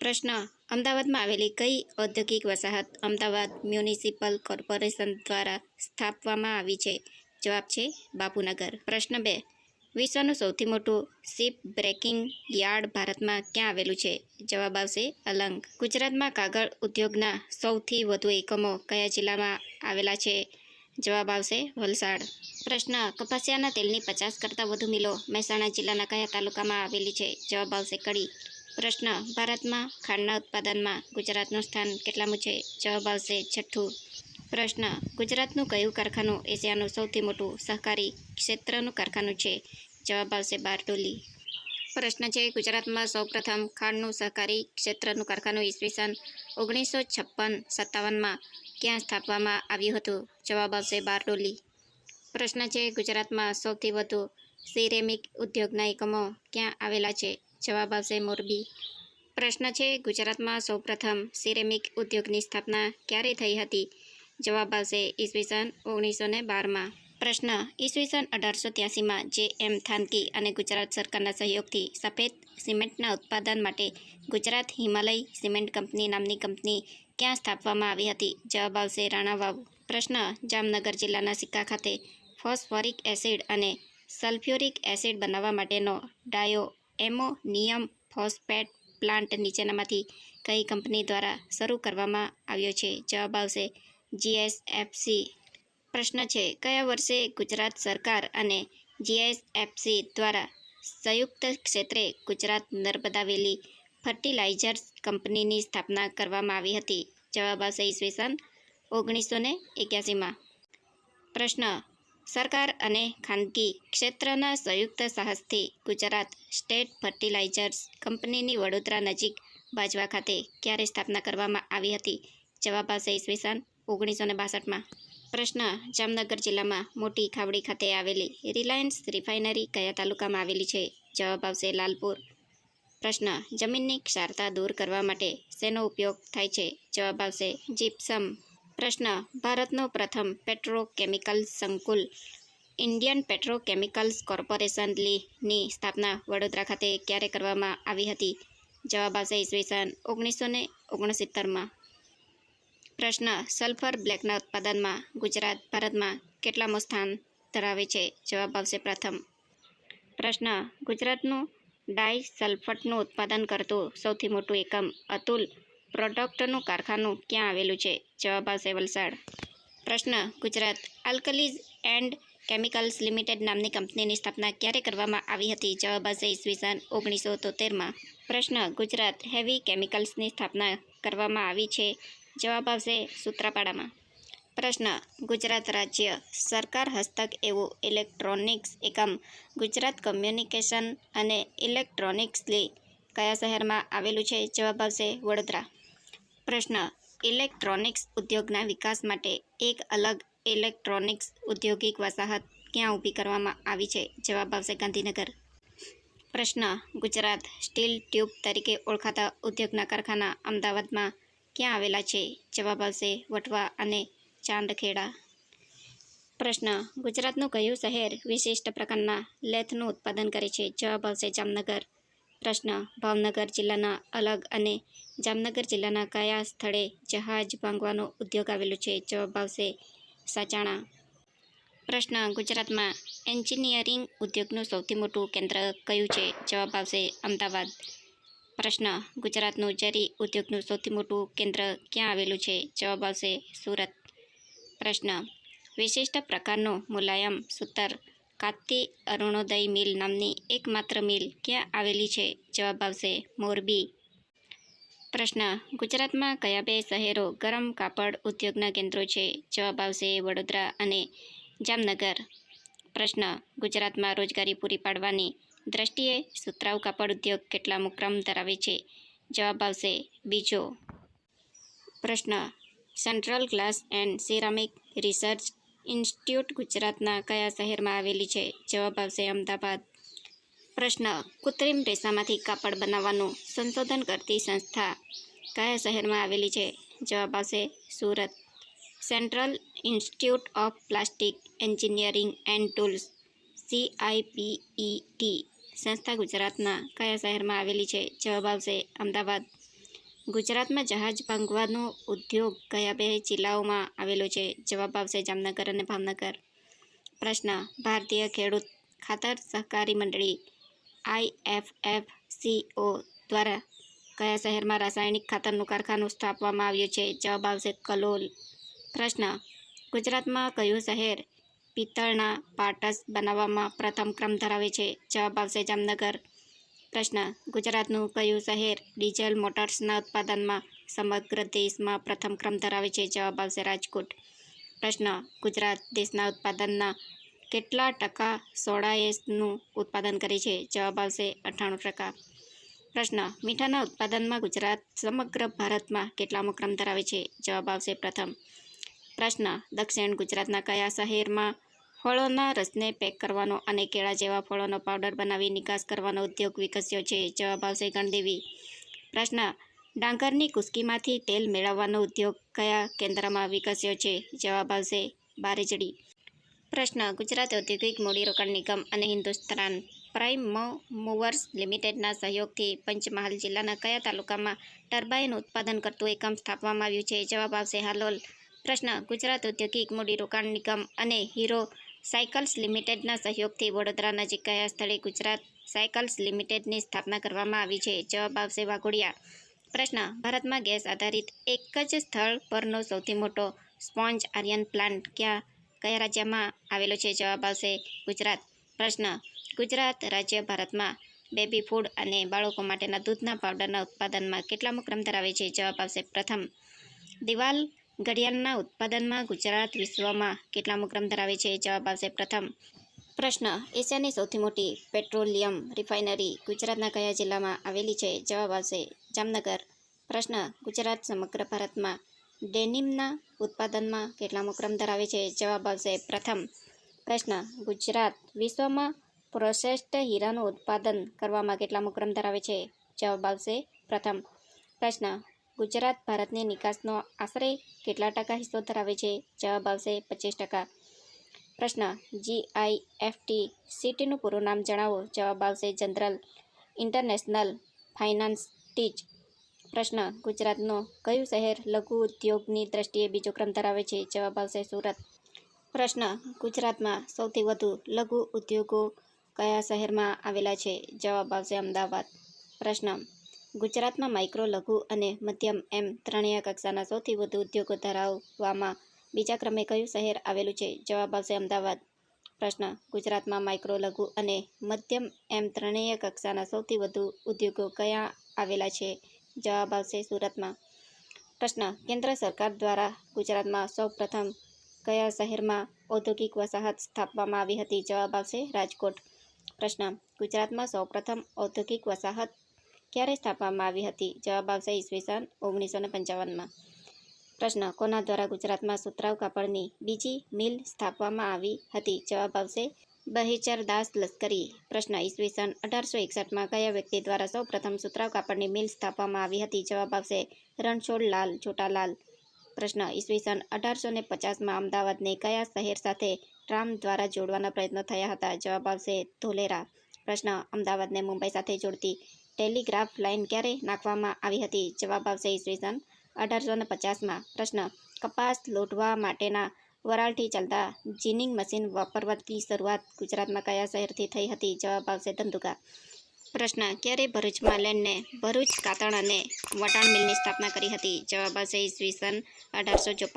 પ્રશ્ન. અમદાવાદમાં આવેલી કઈ ઔદ્યોગિક વસાહત અમદાવાદ મ્યુનિસિપલ કોર્પોરેશન દ્વારા સ્થાપવામાં આવી છે? જવાબ છે બાપુનગર. પ્રશ્ન બે. વિશ્વનું સૌથી મોટું શિપ બ્રેકિંગ યાર્ડ ભારતમાં ક્યાં આવેલું છે? જવાબ આવશે અલંગ. ગુજરાતમાં કાગળ ઉદ્યોગના સૌથી વધુ એકમો કયા જિલ્લામાં આવેલા છે? જવાબ આવશે વલસાડ. પ્રશ્ન. કપાસિયાના તેલની પચાસ કરતાં વધુ મિલો મહેસાણા જિલ્લાના કયા તાલુકામાં આવેલી છે? જવાબ આવશે કડી. પ્રશ્ન, ભારતમાં ખાંડના ઉત્પાદનમાં ગુજરાતનું સ્થાન કેટલામું છે? જવાબ આવશે છઠ્ઠું. પ્રશ્ન, ગુજરાતનું કયું કારખાનું એશિયાનું સૌથી મોટું સહકારી ક્ષેત્રનું કારખાનું છે? જવાબ આવશે બારડોલી. પ્રશ્ન છે, ગુજરાતમાં સૌપ્રથમ ખાંડનું સહકારી ક્ષેત્રનું કારખાનું ઈસવીસન ઓગણીસો છપ્પન સત્તાવનમાં ક્યાં સ્થાપવામાં આવ્યું હતું? જવાબ આવશે બારડોલી. પ્રશ્ન છે, ગુજરાતમાં સૌથી વધુ સિરેમિક ઉદ્યોગના એકમો ક્યાં આવેલા છે? જવાબ આવશે મોરબી. પ્રશ્ન છે, ગુજરાતમાં સૌપ્રથમ સિરેમિક ઉદ્યોગની સ્થાપના ક્યારે થઈ હતી? જવાબ આવશે ઈસવીસન ઓગણીસો ને બારમાં. પ્રશ્ન, ઈસવીસન અઢારસો ત્યાસીમાં જે એમ થાનકી અને ગુજરાત સરકારના સહયોગથી સફેદ સિમેન્ટના ઉત્પાદન માટે ગુજરાત હિમાલય સિમેન્ટ કંપની નામની કંપની ક્યાં સ્થાપવામાં આવી હતી? જવાબ આવશે રાણાવાવ. પ્રશ્ન, જામનગર જિલ્લાના સિક્કા ખાતે ફોસ્ફોરિક એસિડ અને સલ્ફ્યુરિક એસિડ બનાવવા માટેનો ડાયો એમોનિયમ ફોસ્ફેટ પ્લાન્ટ નીચેનામાંથી કઈ કંપની દ્વારા શરૂ કરવામાં આવ્યો છે? જવાબ આવશે જીએસએફસી. પ્રશ્ન છે, કયા વર્ષે ગુજરાત સરકાર અને જીએસએફસી દ્વારા સંયુક્ત ક્ષેત્રે ગુજરાત નર્મદા વેલી ફર્ટિલાઇઝર્સ કંપનીની સ્થાપના કરવામાં આવી હતી? જવાબ આવશે ઈસવીસન ઓગણીસો ને એક્યાસીમાં. પ્રશ્ન સરકાર અને ખાનગી ક્ષેત્રના સંયુક્ત સાહસથી ગુજરાત સ્ટેટ ફર્ટિલાઇઝર્સ કંપનીની વડોદરા નજીક બાજવા ખાતે ક્યારે સ્થાપના કરવામાં આવી હતી? જવાબ આવશે ઈસવીસન ઓગણીસો ને બાસઠમાં. પ્રશ્ન, જામનગર જિલ્લામાં મોટી ખાવડી ખાતે આવેલી રિલાયન્સ રિફાઇનરી કયા તાલુકામાં આવેલી છે? જવાબ આવશે લાલપુર. પ્રશ્ન, જમીનની ક્ષારતા દૂર કરવા માટે શેનો ઉપયોગ થાય છે? જવાબ આવશે જીપ્સમ પ્રશ્ન. ભારતનો પ્રથમ પેટ્રોકેમિકલ સંકુલ ઇન્ડિયન પેટ્રોકેમિકલ્સ કોર્પોરેશન લીની સ્થાપના વડોદરા ખાતે ક્યારે કરવામાં આવી હતી? જવાબ આવશે ઈસવીસન ઓગણીસો ને ઓગણસિત્તેરમાં. પ્રશ્ન. સલ્ફર બ્લેકના ઉત્પાદનમાં ગુજરાત ભારતમાં કેટલામું સ્થાન ધરાવે છે? જવાબ આવશે પ્રથમ. પ્રશ્ન. ગુજરાતનું ડાય સલ્ફટનું ઉત્પાદન કરતું સૌથી મોટું એકમ અતુલ પ્રોડક્ટનું કારખાનું ક્યાં આવેલું છે? જવાબ આવશે વલસાડ. પ્રશ્ન, Gujarat. Alkalies and chemicals limited નામની કંપનીની સ્થાપના ક્યારે કરવામાં આવી હતી? જવાબ આવશે ઈસવીસન ઓગણીસો તોતેરમાં. પ્રશ્ન, ગુજરાત. હેવી કેમિકલ્સની સ્થાપના કરવામાં આવી છે? જવાબ આવશે સૂત્રાપાડામાં. પ્રશ્ન, ગુજરાત રાજ્ય સરકાર હસ્તક એવું ઇલેક્ટ્રોનિક્સ એકમ ગુજરાત કમ્યુનિકેશન અને ઇલેક્ટ્રોનિક્સ કયા શહેરમાં આવેલું છે? જવાબ આવશે વડોદરા. પ્રશ્ન. ઇલેક્ટ્રોનિક્સ ઉદ્યોગના વિકાસ માટે એક અલગ ઇલેક્ટ્રોનિક્સ ઔદ્યોગિક વસાહત ક્યાં ઊભી કરવામાં આવી છે? જવાબ આવશે ગાંધીનગર. પ્રશ્ન. ગુજરાત સ્ટીલ ટ્યુબ તરીકે ઓળખાતા ઉદ્યોગના કારખાના અમદાવાદમાં ક્યાં આવેલા છે? જવાબ આવશે વટવા અને ચાંદખેડા. પ્રશ્ન. ગુજરાતનું કયું શહેર વિશિષ્ટ પ્રકારના લેથનું ઉત્પાદન કરે છે? જવાબ આવશે જામનગર. પ્રશ્ન. ભાવનગર જિલ્લાના અલગ અને જામનગર જિલ્લાના કયા સ્થળે જહાજ ભાંગવાનો ઉદ્યોગ આવેલો છે? જવાબ આવશે સાચાણા. પ્રશ્ન. ગુજરાતમાં એન્જિનિયરિંગ ઉદ્યોગનું સૌથી મોટું કેન્દ્ર કયું છે? જવાબ આવશે અમદાવાદ. પ્રશ્ન. ગુજરાતનું જરી ઉદ્યોગનું સૌથી મોટું કેન્દ્ર ક્યાં આવેલું છે? જવાબ આવશે સુરત. પ્રશ્ન. વિશિષ્ટ પ્રકારનો મુલાયમ, સૂતર કાતી અરુણોદય મિલ નામની એકમાત્ર મિલ ક્યાં આવેલી છે? જવાબ આવશે મોરબી. પ્રશ્ન, ગુજરાતમાં કયા બે શહેરો ગરમ કાપડ ઉદ્યોગના કેન્દ્રો છે? જવાબ આવશે વડોદરા અને જામનગર. પ્રશ્ન, ગુજરાતમાં રોજગારી પૂરી પાડવાની દ્રષ્ટિએ સુતરાઉ કાપડ ઉદ્યોગ કેટલા ક્રમ ધરાવે છે? જવાબ આવશે બીજો. પ્રશ્ન, central glass and ceramic research institute ગુજરાતના કયા શહેરમાં આવેલી છે? જવાબ આવશે અમદાવાદ. પ્રશ્ન, કૃત્રિમ રેસામાંથી કાપડ બનાવવાનું સંશોધન કરતી સંસ્થા કયા શહેરમાં આવેલી છે? જવાબ આવશે Surat. Central institute of plastic engineering and tools, CIPET, સંસ્થા ગુજરાતના કયા શહેરમાં આવેલી છે? જવાબ આવશે અમદાવાદ. ગુજરાતમાં જહાજ ભાંગવાનો ઉદ્યોગ કયા બે જિલ્લાઓમાં આવેલો છે? જવાબ આવશે જામનગર અને ભાવનગર. પ્રશ્ન, ભારતીય ખેડૂત ખાતર સહકારી મંડળી આઈએફએફસીઓ દ્વારા કયા શહેરમાં રાસાયણિક ખાતરનું કારખાનું સ્થાપવામાં આવ્યું છે? જવાબ આવશે કલોલ. પ્રશ્ન, ગુજરાતમાં કયું શહેર પિત્તળના પાટસ બનાવવામાં પ્રથમ ક્રમ ધરાવે છે? જવાબ આવશે જામનગર. પ્રશ્ન. ગુજરાતનું કયું શહેર ડીઝલ મોટર્સના ઉત્પાદનમાં સમગ્ર દેશમાં પ્રથમ ક્રમ ધરાવે છે? જવાબ આવશે રાજકોટ. પ્રશ્ન. ગુજરાત દેશના ઉત્પાદનના કેટલા ટકા સોડાએસનું ઉત્પાદન કરે છે? જવાબ આવશે અઠ્ઠાણું ટકા. પ્રશ્ન. મીઠાના ઉત્પાદનમાં ગુજરાત સમગ્ર ભારતમાં કેટલામો ક્રમ ધરાવે છે? જવાબ આવશે પ્રથમ. પ્રશ્ન. દક્ષિણ ગુજરાતના કયા શહેરમાં ફળોના રસને પેક કરવાનો અને કેળા જેવા ફળોનો પાવડર બનાવી નિકાસ કરવાનો ઉદ્યોગ વિકસ્યો છે, જવાબ આવશે ગણદેવી. પ્રશ્ન, ડાંગરની કુસ્કીમાંથી તેલ મેળવવાનો ઉદ્યોગ કયા કેન્દ્રમાં વિકસ્યો છે? જવાબ આવશે બારેજડી. પ્રશ્ન, ગુજરાત ઔદ્યોગિક મૂડીરોકાણ નિગમ અને હિન્દુસ્તાન પ્રાઇમ મૂવર્સ લિમિટેડના સહયોગથી પંચમહાલ જિલ્લાના કયા તાલુકામાં ટર્બાઇન ઉત્પાદન કરતું એકમ સ્થાપવામાં આવ્યું છે? જવાબ આવશે હાલોલ. પ્રશ્ન, ગુજરાત ઔદ્યોગિક મૂડીરોકાણ નિગમ અને હીરો સાયકલ્સ લિમિટેડના સહયોગથી વડોદરા નજીક કયા સ્થળે ગુજરાત સાયકલ્સ લિમિટેડની સ્થાપના કરવામાં આવી છે? જવાબ આવશે વાઘોડિયા. પ્રશ્ન, ભારતમાં ગેસ આધારિત એક જ સ્થળ પરનો સૌથી મોટો સ્પોન્જ આર્યન પ્લાન્ટ ક્યાં, કયા રાજ્યમાં આવેલો છે? જવાબ આવશે ગુજરાત. પ્રશ્ન, ગુજરાત રાજ્ય ભારતમાં બેબી ફૂડ અને બાળકો માટેના દૂધના પાવડરના ઉત્પાદનમાં કેટલામો ક્રમ ધરાવે છે? જવાબ આવશે પ્રથમ, દિવાલ ઘડિયાળના ઉત્પાદનમાં ગુજરાત વિશ્વમાં કેટલા મુક્રમ ધરાવે છે? જવાબ આવશે પ્રથમ પ્રશ્ન, એશિયાની સૌથી મોટી પેટ્રોલિયમ રિફાઇનરી ગુજરાતના કયા જિલ્લામાં આવેલી છે? જવાબ આવશે જામનગર. પ્રશ્ન, ગુજરાત સમગ્ર ભારતમાં ડેનિમના ઉત્પાદનમાં કેટલામો ક્રમ ધરાવે છે? જવાબ આવશે પ્રથમ પ્રશ્ન, ગુજરાત વિશ્વમાં પ્રોસેસ્ડ હીરાનું ઉત્પાદન કરવામાં કેટલામો ક્રમ ધરાવે છે? જવાબ આવશે પ્રથમ પ્રશ્ન ગુજરાત ભારતની નિકાસનો આશરે કેટલા ટકા હિસ્સો ધરાવે છે? જવાબ આવશે પચીસ ટકા. પ્રશ્ન જીઆઈએફટી સિટીનું પૂરું નામ જણાવો? જવાબ આવશે જનરલ ઇન્ટરનેશનલ ફાઇનાન્સ ટીચ. પ્રશ્ન, ગુજરાતનો કયું શહેર લઘુ ઉદ્યોગની દ્રષ્ટિએ બીજો ક્રમ ધરાવે છે? જવાબ આવશે સુરત. પ્રશ્ન, ગુજરાતમાં સૌથી વધુ લઘુ ઉદ્યોગો કયા શહેરમાં આવેલા છે? જવાબ આવશે અમદાવાદ. પ્રશ્ન ગુજરાતમાં માઇક્રો લઘુ અને મધ્યમ એમ ત્રણેય કક્ષાના સૌથી વધુ ઉદ્યોગો ધરાવવામાં બીજા ક્રમે કયું શહેર આવેલું છે? જવાબ આવશે અમદાવાદ. પ્રશ્ન, ગુજરાતમાં માઇક્રો લઘુ અને મધ્યમ એમ ત્રણેય કક્ષાના સૌથી વધુ ઉદ્યોગો કયા આવેલા છે? જવાબ આવશે સુરતમાં. પ્રશ્ન, કેન્દ્ર સરકાર દ્વારા ગુજરાતમાં સૌપ્રથમ કયા શહેરમાં ઔદ્યોગિક વસાહત સ્થાપવામાં આવી હતી? જવાબ આવશે રાજકોટ. પ્રશ્ન, ગુજરાતમાં સૌપ્રથમ ઔદ્યોગિક વસાહત ક્યારે સ્થાપવામાં આવી હતી? જવાબ આવશે ઈસવીસન ઓગણીસો ને પંચાવનમાં. પ્રશ્ન, કોના દ્વારા ગુજરાતમાં સુતરાઉ કાપડની બીજી મિલ સ્થાપવામાં આવી હતી? જવાબ આવશે બહિચર દાસ લશ્કરી. પ્રશ્ન, ઈસવીસન અઢારસો એકસઠમાં કયા વ્યક્તિ દ્વારા સૌ પ્રથમ સુતરાવ કાપડની મિલ સ્થાપવામાં આવી હતી? જવાબ આવશે રણછોડલાલ છોટાલાલ પ્રશ્ન, ઈસવીસન અઢારસો ને પચાસમાં અમદાવાદને કયા શહેર સાથે ટ્રામ દ્વારા જોડવાના પ્રયત્નો થયા હતા? જવાબ આવશે ધોલેરા. પ્રશ્ન, અમદાવાદને મુંબઈ સાથે જોડતી ટેલિગ્રાફ લાઇન ક્યારે નાખવામાં આવી હતી? જવાબ આવશે ઈસવીસન અઢારસો ને પચાસમાં. પ્રશ્ન, કપાસ લોઢવા માટેના વરાળથી ચાલતા જીનિંગ મશીન વાપરવાની શરૂઆત ગુજરાતમાં કયા શહેરથી થઈ હતી? જવાબ આવશે ધંધુકા. પ્રશ્ન, ક્યારે ભરૂચમાં લેન્ડને ભરૂચ, કાતણ અને વટાણ મિલની સ્થાપના કરી હતી? જવાબ આવશે ઈસવીસન અઢારસો ચોપન